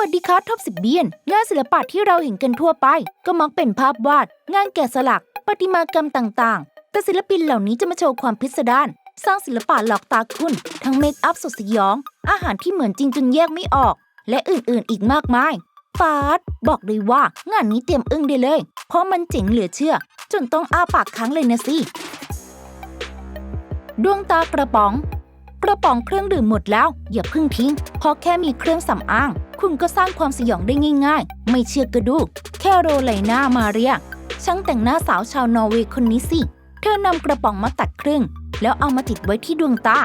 วัสดีครับท็อปสิบเบียน งานศิลปะที่เราเห็นกันทั่วไป ก็มักเป็นภาพวาด งานแกะสลัก ประติมากรรมต่างๆ แต่ศิลปินเหล่านี้จะมาโชว์ความพิสดารสร้างศิลปะหลอกตาคุณ ทั้งเมคอัพสุดสยอง อาหารที่เหมือนจริงจนแยกไม่ออก และอื่นๆอีกมากมายฟาดบอกเลยว่างานนี้เตรียมอึ้งได้เลย เพราะมันเจ๋งเหลือเชื่อ จนต้องอ้าปากค้างเลยนะสิดวงตากระป๋อง กระป๋องเครื่องดื่มหมดแล้ว อย่าเพิ่งทิ้งเพราะแค่มีเครื่องสำอาง คุณก็สร้างความสยองได้ง่ายๆ ไม่เชื่อกระดู แค่โรไลนามาเรีย ช่างแต่งหน้าสาวชาวนอร์เวย์คนนี้สิ เธอนำกระป๋องมาตัดครึ่ง แล้วเอามาติดไว้ที่ดวงตา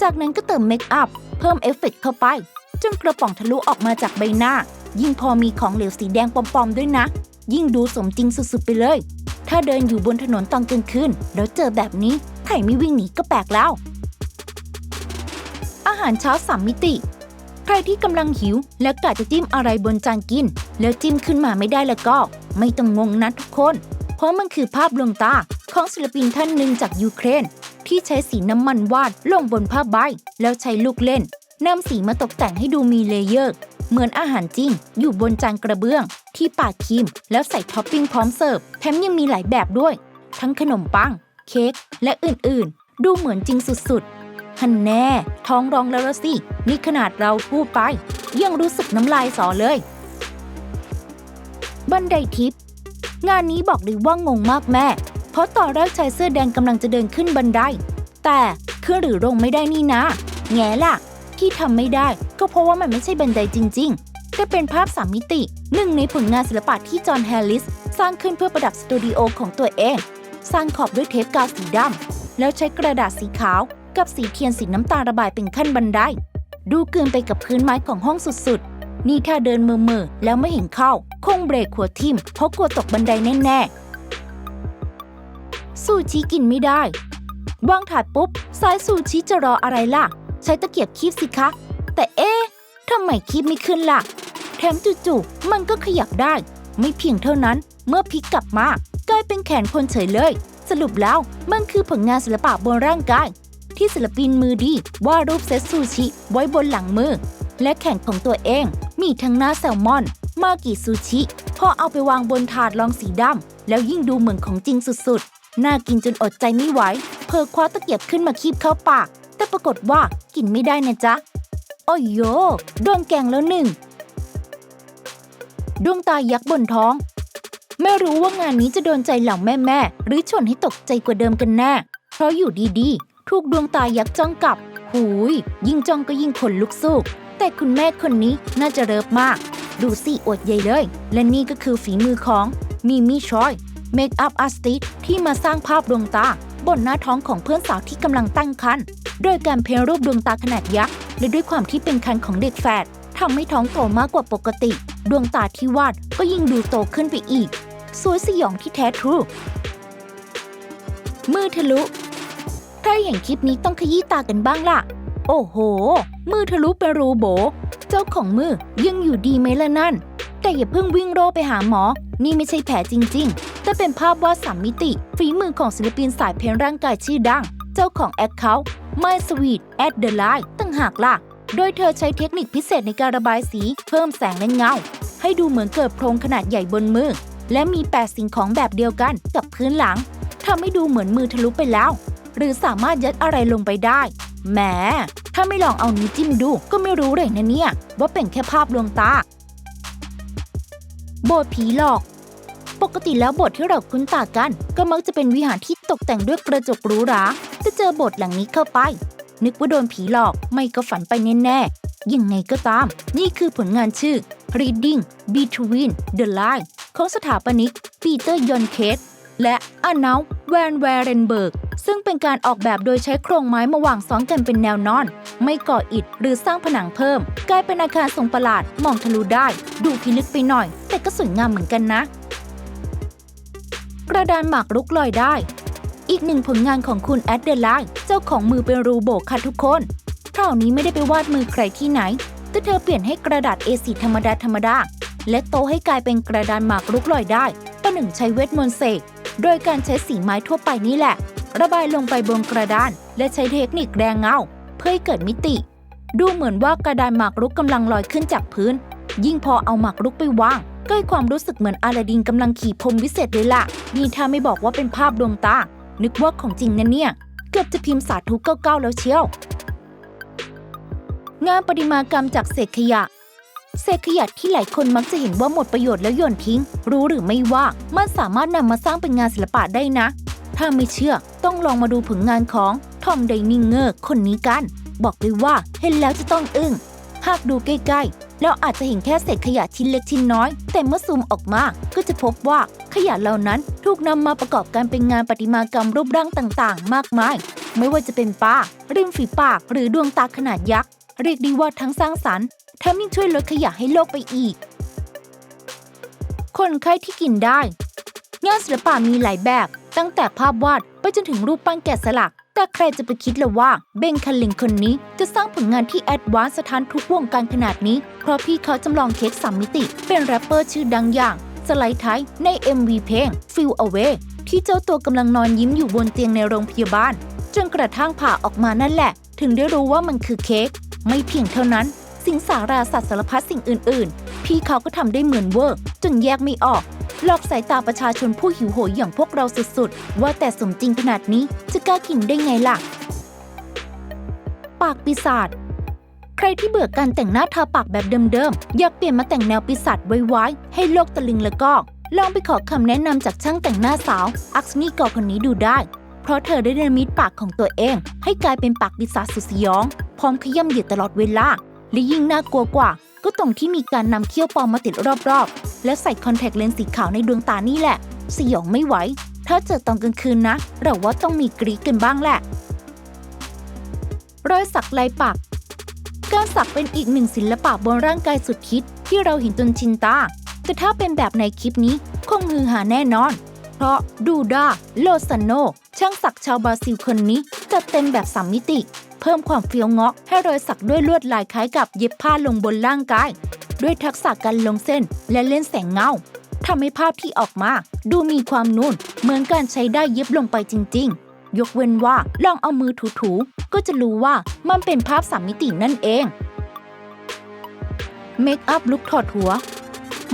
จากนั้นก็เติมเมคอัพ เพิ่มเอฟเฟกต์เข้าไป จนกระป๋องทะลุออกมาจากใบหน้า ยิ่งพอมีของเหลวสีแดงปลอมๆด้วยนะ ยิ่งดูสมจริงสุดๆไปเลย ถ้าเดินอยู่บนถนนตอนกลางคืนแล้วเจอแบบนี้ไถ่ไม่วิ่งหนีก็แปลกแล้ว อาหารเช้าสามมิติ ใครที่กำลังหิว แล้วกะจะจิ้มอะไรบนจานกิน แล้วจิ้มขึ้นมาไม่ได้แล้วก็ ไม่ต้องงงนะทุกคน เพราะมันคือภาพลวงตาของศิลปินท่านหนึ่งจากยูเครน ที่ใช้สีน้ำมันวาดลงบนผ้าใบ แล้วใช้ลูกเล่นนำสีมาตกแต่งให้ดูมีเลเยอร์ เหมือนอาหารจริง อยู่บนจานกระเบื้อง ที่ปาดครีม แล้วใส่ท็อปปิ้งพร้อมเสิร์ฟแถมยังมีหลายแบบด้วย ทั้งขนมปัง เค้กและอื่นๆ ดูเหมือนจริงสุดๆ ฮันแน่ ท้องร้องแล้วละสิ นี่ขนาดเราพูดไป ยังรู้สึกน้ำลายสอเลย บันไดทิพย์งานนี้บอกเลยว่างงมากแม่ เพราะตอนแรกชายเสื้อแดงกำลังจะเดินขึ้นบันได แต่ขึ้นหรือลงไม่ได้นี่นะ แง่ล่ะ ที่ทำไม่ได้ก็เพราะว่ามันไม่ใช่บันไดจริง ๆ แต่เป็นภาพสามมิติหนึ่งในผลงานศิลปะที่จอห์นแฮร์ริส สร้างขึ้นเพื่อประดับสตูดิโอของตัวเอง สร้างขอบด้วยเทปกาวสีดำแล้วใช้กระดาษสีขาว กับสีเทียนสีน้ำตาลระบายเป็นขั้นบันได ดูเกินไปกับพื้นไม้ของห้องสุดๆ นี่ถ้าเดินมือมือๆแล้วไม่เห็นเข้า คงเบรกหัวทิ่มเพราะกลัวตกบันไดแน่ๆ ซูชิกินไม่ได้ วางถาดปุ๊บ สายซูชิจะรออะไรล่ะ ใช้ตะเกียบคีบสิคะ แต่เอ๊ะทำไมคีบไม่ขึ้นล่ะ แถมจู่ๆมันก็ขยับได้ ไม่เพียงเท่านั้น เมื่อพลิกกลับมากลายเป็นแขนคนเฉยเลย สรุปแล้วมันคือผลงานศิลปะบนร่างกาย ที่ศิลปินมือดีวาดรูปเซตซูชิไว้บนหลังมือ และแขนของตัวเองมีทั้งหน้าแซลมอน มากิซูชิพอเอาไปวางบนถาดรองสีดำแล้วยิ่งดูเหมือนของจริงสุดๆ น่ากินจนอดใจไม่ไหวเพอคว้าตะเกียบขึ้นมาคีบเข้าปาก แต่ปรากฏว่ากินไม่ได้นะจ๊ะโอ้ยโยโดนแกงแล้วหนึ่งดวงตายักษ์บนท้อง ไม่รู้ว่างานนี้จะโดนใจเหล่าแม่ๆหรือชวนให้ตกใจกว่าเดิมกันแน่ เพราะอยู่ดีๆ ถูกดวงตายักษ์จ้องกลับ หูย ยิ่งจ้องก็ยิ่งขนลุกสู้ แต่คุณแม่คนนี้น่าจะเริบมาก ดูสิอวดใหญ่เลย และนี่ก็คือฝีมือของมิมี่ชอยเมคอัพอาร์ติสที่มาสร้างภาพดวงตา บนหน้าท้องของเพื่อนสาวที่กำลังตั้งครรภ์โดยการเพ้นรูปดวงตาขนาดยักษ์และด้วยความที่เป็นครรภ์ของเด็กแฝดทำให้ท้องโตมากกว่าปกติ ดวงตาที่วาดก็ยิ่งดูโตขึ้นไปอีก สวยสยองที่แท้ทรูมือทะลุ ใครเห็นคลิปนี้ต้องขยี้ตากันบ้างล่ะ โอ้โห มือทะลุเป็นรูโบ เจ้าของมือยังอยู่ดีไหมล่ะนั่น แต่อย่าเพิ่งวิ่งโรไปหาหมอ นี่ไม่ใช่แผลจริง ๆ แต่เป็นภาพวาดสามมิติ ฝีมือของศิลปินสายเพลงร่างกายชื่อดัง เจ้าของแอคเคาท์ My Sweet at the Line ตั้งหากล่ะ โดยเธอใช้เทคนิคพิเศษในการระบายสี เพิ่มแสงและเงา ให้ดูเหมือนเกิดโพรงขนาดใหญ่บนมือ และมีแปดสิ่งของแบบเดียวกันกับพื้นหลังทำให้ดูเหมือนมือทะลุไปแล้ว หรือสามารถยัดอะไรลงไปได้แหมถ้าไม่ลองเอานิ้วจิ้มดูก็ไม่รู้เลยนะเนี่ย ว่าเป็นแค่ภาพลวงตา โบสถ์ผีหลอก ปกติแล้วโบสถ์ที่เราคุ้นตากัน ก็มักจะเป็นวิหารที่ตกแต่งด้วยกระจกหรูหราแต่เจอโบสถ์หลังนี้เข้าไป นึกว่าโดนผีหลอกไม่ก็ฝันไปแน่ๆยังไงก็ตาม นี่คือผลงานชื่อ Reading Between the Lines ของสถาปนิกปีเตอร์ยอนเคสและอานาแวนแวเรนเบิร์ก ซึ่งเป็นการออกแบบโดยใช้โครงไม้มาวางซ้อนกันเป็นแนวนอน ไม่ก่ออิฐหรือสร้างผนังเพิ่ม กลายเป็นอาคารทรงประหลาดมองทะลุได้ ดูพิลึกไปหน่อย แต่ก็สวยงามเหมือนกันนะ กระดานหมากรุกลอยได้ อีกหนึ่งผลงานของคุณแอดเดลไลเจ้าของมือเป็นรูโบกค่ะทุกคนคราวนี้ไม่ได้ไปวาดมือใครที่ไหน แต่เธอเปลี่ยนให้กระดาษ A4 ธรรมดาธรรมดาและโตให้กลายเป็นกระดานหมากรุกลอยได้ประหนึ่งใช้เวทมนต์เสกโดยการใช้สีไม้ทั่วไปนี่แหละ ระบายลงไปบนกระดาน และใช้เทคนิคแรงเงา เพื่อให้เกิดมิติ ดูเหมือนว่ากระดานหมากรุกกำลังลอยขึ้นจากพื้น ยิ่งพอเอาหมากรุกไปวางก็ให้ความรู้สึกเหมือนอาลาดินกำลังขี่พรมวิเศษเลยล่ะ นี่ถ้าไม่บอกว่าเป็นภาพดวงตา นึกว่าของจริงนะเนี่ย เกือบจะพิมพ์สาธุเก้าเก้าแล้วเชียว งานประติมากรรมจากเศษขยะ เศษขยะที่หลายคนมักจะเห็นว่าหมดประโยชน์แล้วโยนทิ้ง รู้หรือไม่ว่ามันสามารถนำมาสร้างเป็นงานศิลปะได้นะ ถ้าไม่เชื่อต้องลองมาดูผลงานของทอมไดนิงเงอร์คนนี้กัน บอกเลยว่าเห็นแล้วจะต้องอึ้ง หากดูใกล้ๆแล้วอาจจะเห็นแค่เศษขยะชิ้นเล็กชิ้นน้อย แต่เมื่อซูมออกมาก็จะพบว่าขยะเหล่านั้นถูกนำมาประกอบกันเป็นงานประติมากรรมรูปร่างต่างๆ มากมาย ไม่ว่าจะเป็นปลาริมฝีปาก หรือดวงตาขนาดยักษ์เรียกได้ว่าทั้งสร้างสรรค์แถมยังช่วยลดขยะให้โลกไปอีก คนไข้ที่กินได้ งานศิลปะมีหลายแบบ ตั้งแต่ภาพวาดไปจนถึงรูปปั้นแกะสลัก แต่ใครจะไปคิดเลยว่าเบนคันลิงคนนี้จะสร้างผลงานที่แอดวานซ์สถานทุกวงการขนาดนี้ เพราะพี่เขาจำลองเค้กสามมิติ เป็นแรปเปอร์ชื่อดังอย่างสไลด์ไทยใน MV เพลง Feel Away ที่เจ้าตัวกำลังนอนยิ้มอยู่บนเตียงในโรงพยาบาล จนกระทั่งผ่าออกมานั่นแหละ ถึงได้รู้ว่ามันคือเค้กไม่เพียงเท่านั้น สิ่งสาราสัตว์สารพัดสิ่งอื่น ๆ พี่เขาก็ทำได้เหมือนเวอร์ จนแยกไม่ออก หลอกสายตาประชาชนผู้หิวโหยอย่างพวกเราสุดๆ ว่าแต่สมจริงขนาดนี้จะกล้ากินได้ไงล่ะ ปากปีศาจใครที่เบื่อการแต่งหน้าทาปากแบบเดิมๆ อยากเปลี่ยนมาแต่งแนวปีศาจไว้ๆให้โลกตะลึงแล้วก็ ลองไปขอคำแนะนำจากช่างแต่งหน้าสาว อักษนีกอคนนี้ดูได้ เพราะเธอได้เนรมิตปากของตัวเอง ให้กลายเป็นปากปีศาจสุดสยอง พร้อมขย้ำเหยียดตลอดเวลา และยิ่งน่ากลัวกว่า ก็ตรงที่มีการนำเขี้ยวปลอมมาติดรอบๆ และใส่คอนแทคเลนส์สีขาวในดวงตานี่แหละ สยองไม่ไหว ถ้าเจอตอนกลางคืนนะ เราว่าต้องมีกรีดกันบ้างแหละ รอยสักลายปัก การสักเป็นอีกหนึ่งศิลปะบนร่างกายสุดคิดที่เราเห็นจนชินตา แต่ถ้าเป็นแบบในคลิปนี้คงฮือหาแน่นอน เพราะดูดาโลซานโน ช่างสักชาวบราซิลคนนี้จัดเต็มแบบสามมิติ เพิ่มความเฟี้ยวเงาะให้รอยสักด้วยลวดลายคล้ายกับเย็บผ้าลงบนร่างกาย ด้วยทักษะการลงเส้นและเล่นแสงเงาทำให้ภาพที่ออกมาดูมีความนุ่น เหมือนการใช้ได้เย็บลงไปจริง ๆ ยกเว้นว่าลองเอามือถูๆ ก็จะรู้ว่ามันเป็นภาพสามมิตินั่นเองเมคอัพลุกถอดหัว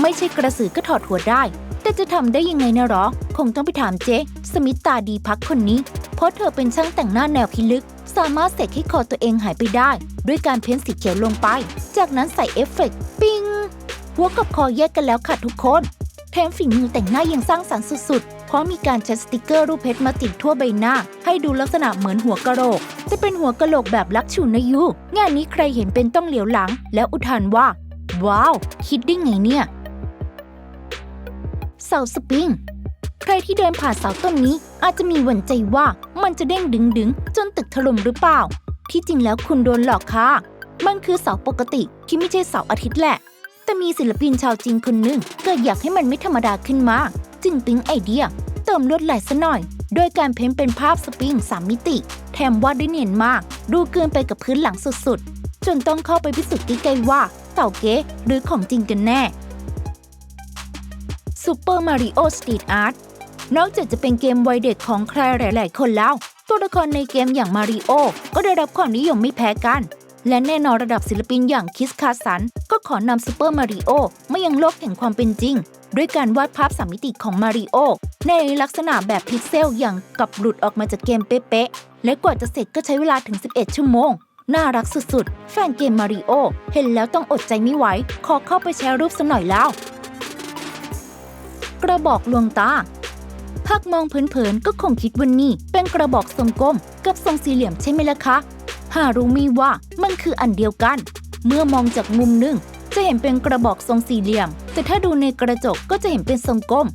ไม่ใช่กระสือก็ถอดหัวได้ แต่จะทำได้ยังไงนะหรอ คงต้องไปถามเจ๊สมิตตาดีพักคนนี้ เพราะเธอเป็นช่างแต่งหน้าแนวพิลึก สามารถเสกให้คอตัวเองหายไปได้ ด้วยการเพ้นสีเขียวลงไป จากนั้นใส่เอฟเฟกต์ปิงหัวกับคอแยกกันแล้วค่ะทุกคน แถมฝีมือแต่งหน้ายังสร้างสรรค์สุดๆ เพราะมีการใช้สติกเกอร์รูปเพชรมาติดทั่วใบหน้า ให้ดูลักษณะเหมือนหัวกะโหลกแต่เป็นหัวกะโหลกแบบลักชูนายุ งานนี้ใครเห็นเป็นต้องเหลียวหลัง แล้วอุทานว่า ว้าว คิดได้ไงเนี่ยเสาสปริงใครที่เดินผ่านเสาต้นนี้อาจจะมีหวั่นใจว่ามันจะเด้งดึงๆจนตึกถล่มหรือเปล่า ที่จริงแล้วคุณโดนหลอกค่ะ มันคือเสาปกติที่ไม่ใช่เสาอาทิตย์แหละ แต่มีศิลปินชาวจีนคนหนึ่งเกิดอยากให้มันไม่ธรรมดาขึ้นมา จึงปิ๊งไอเดีย เติมลวดลายซะหน่อย โดยการเพ้นเป็นภาพสปริงสามมิติ แถมวาดได้เนียนมาก ดูเกินไปกับพื้นหลังสุดๆ จนต้องเข้าไปพิสูจน์ใกล้ๆว่าเต่าเก๊หรือของจริงกันแน่ Super Mario Street Art นอกจากจะเป็นเกมวัยเด็กของใครหลาย ๆ คนแล้ว ตัวละครในเกมอย่างมาริโอก็ได้รับความนิยมไม่แพ้กัน และแน่นอนระดับศิลปินอย่างคิสคาสัน ก็ขอนำซูเปอร์มาริโอมายังโลกแห่งความเป็นจริง ด้วยการวาดภาพสามมิติของมาริโอในลักษณะแบบพิกเซลอย่างกับหลุดออกมาจากเกมเป๊ะๆและกว่าจะเสร็จก็ใช้เวลาถึง 11 ชั่วโมงน่ารักสุดๆ แฟนเกมมาริโอเห็นแล้วต้องอดใจไม่ไหว ขอเข้าไปแชร์รูปสักหน่อยแล้ว กระบอกลวงตา หากมองเผินๆก็คงคิดว่านี่เป็นกระบอกทรงกลมกับทรงสี่เหลี่ยมใช่ไหมล่ะคะ หารู้มีว่ามันคืออันเดียวกัน เมื่อมองจากมุมหนึ่งจะเห็นเป็นกระบอกทรงสี่เหลี่ยม แต่ถ้าดูในกระจกก็จะเห็นเป็นทรงกลม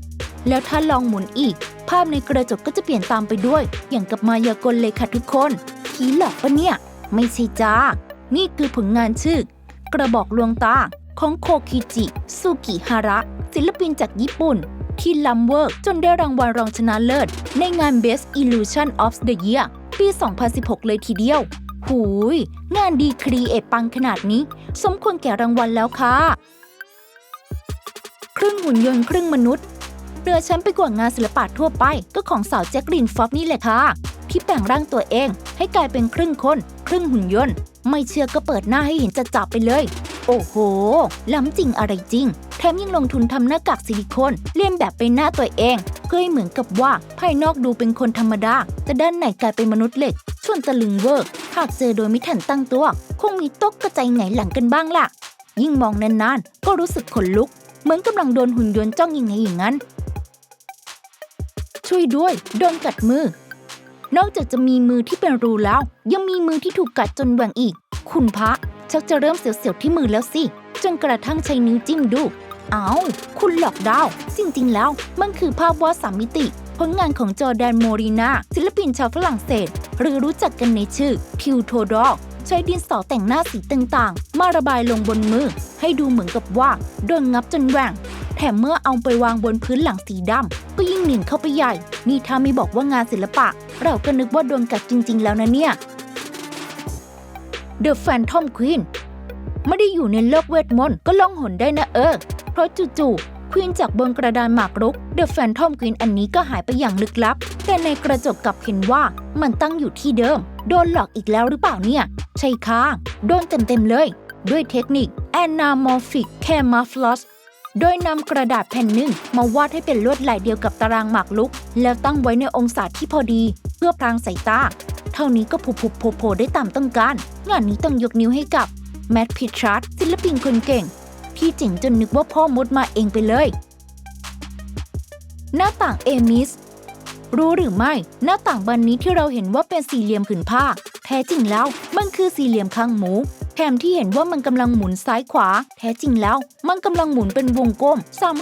แล้วถ้าลองหมุนอีก ภาพในกระจกก็จะเปลี่ยนตามไปด้วย อย่างกับมายากลเลยค่ะทุกคนผีหลอกปะเนี่ย ไม่ใช่จ้า นี่คือผลงานชื่อ กระบอกลวงตาของโคคิจิ สุกิฮาระ ศิลปินจากญี่ปุ่น ที่ล้ำเวอร์จนได้รางวัลรองชนะเลิศ ในงาน Best Illusion of the Year ปี 2016 เลยทีเดียว หูย งานดีครีเอทปังขนาดนี้ สมควรแก่รางวัลแล้วค่ะ ครึ่งหุ่นยนต์ครึ่งมนุษย์เรือชั้นไปกว่างานศิลปะทั่วไป ก็ของสาวแจ็คลินฟ็อกนี่แหละค่ะ ที่แปลงร่างตัวเองให้กลายเป็นครึ่งคน ครึ่งหุ่นยนต์ ไม่เชื่อก็เปิดหน้าให้เห็นจะจับไปเลย โอ้โห ล้ำจริงอะไรจริง แถมยังลงทุนทำหน้ากากซิลิโคนเลียนแบบไปหน้าตัวเอง เพื่อให้เหมือนกับว่า ภายนอกดูเป็นคนธรรมดา แต่ด้านในกลายเป็นมนุษย์เหล็ก ชวนตะลึงเวอร์ หากเจอโดยไม่ทันตั้งตัว คงมีตกกระจายไงหลังกันบ้างล่ะ ยิ่งมองนานๆ ก็รู้สึกขนลุก เหมือนกำลังโดนหุ่นยนต์จ้องยังไงอย่างนั้น ช่วยด้วย โดนกัดมือ นอกจากจะมีมือที่เป็นรูแล้ว ยังมีมือที่ถูกกัดจนแหว่งอีก คุณพระ ชักจะเริ่มเสียวๆที่มือแล้วสิ จนกระทั่งใช้นิ้วจิ้มดู เอา้า คุณหลอกดาวจริงๆแล้ว มันคือภาพวาดสามมิติ ผลงานของจอแดนโมรีนาศิลปินชาวฝรั่งเศส หรือรู้จักกันในชื่อทิวโทดอใช้ดินสอแต่งหน้าสีต่างๆ มาระบายลงบนมือ ให้ดูเหมือนกับว่าโดนงับจนแหว่งแถมเมื่อเอาไปวางบนพื้นหลังสีดำก็ยิ่งหนิงเข้าไปใหญ่ นี่ถ้าไม่บอกว่างานศิลปะ เราก็นึกว่าโดนกัดจริง ๆ แล้วนะเนี่ย The Phantom Queen ไม่ได้อยู่ในโลกเวทมนต์ก็ล่องหนได้นะเออ เพราะจู่ๆควีนจากบนกระดานหมากรุก The Phantom Queen อันนี้ก็หายไปอย่างลึกลับ แต่ในกระจกกลับเห็นว่ามันตั้งอยู่ที่เดิม โดนหลอกอีกแล้วหรือเปล่าเนี่ย ใช่ค่ะ โดนเต็มๆเลย ด้วยเทคนิค Anamorphic Camouflage โดยนำกระดาษแผ่นหนึ่งมาวาดให้เป็นลวดลายเดียวกับตารางหมากรุก แล้วตั้งไว้ในองศาที่พอดี เพื่อพรางสายตา เท่านี้ก็ผุบๆโผล่ได้ตามต้องการ งานนี้ต้องยกนิ้วให้กับแมทพิชาร์ดศิลปินคนเก่ง ที่เจ๋งจนนึกว่าพ่อมดมาเองไปเลย หน้าต่างเอมิส รู้หรือไม่ หน้าต่างบานนี้ที่เราเห็นว่าเป็นสี่เหลี่ยมผืนผ้า แท้จริงแล้วมันคือสี่เหลี่ยมข้างหมู แถมที่เห็นว่ามันกำลังหมุนซ้ายขวา แท้จริงแล้ว มันกำลังหมุนเป็นวงกลม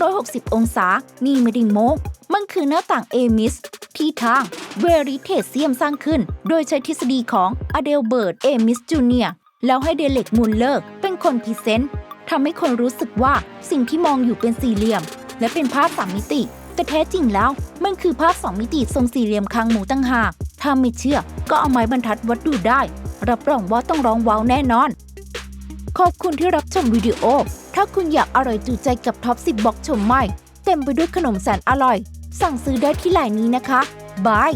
360 องศา นี่ไม่ได้โมก มันคือหน้าต่างเอมิส ที่ทางเวริเทเซียมสร้างขึ้น โดยใช้ทฤษฎีของอเดลเบิร์ตเอมิสจูเนียแล้วให้เดเล็กมูลเลอร์เป็นคนพรีเซนต์ทำให้คนรู้สึกว่าสิ่งที่มองอยู่เป็นสี่เหลี่ยม และเป็นภาพสามมิติ แต่แท้จริงแล้ว มันคือภาพสองมิติทรงสี่เหลี่ยมคางหมูตั้งหาก ถ้าไม่เชื่อก็เอาไม้บรรทัดวัดดูได้ รับรองว่าต้องร้องว้าวแน่นอน ขอบคุณที่รับชมวิดีโอ ถ้าคุณอยากอร่อยจูใจกับท็อป10บ็อกชมใหม่ เต็มไปด้วยขนมแสนอร่อย สั่งซื้อได้ที่ไลน์นี้นะคะบาย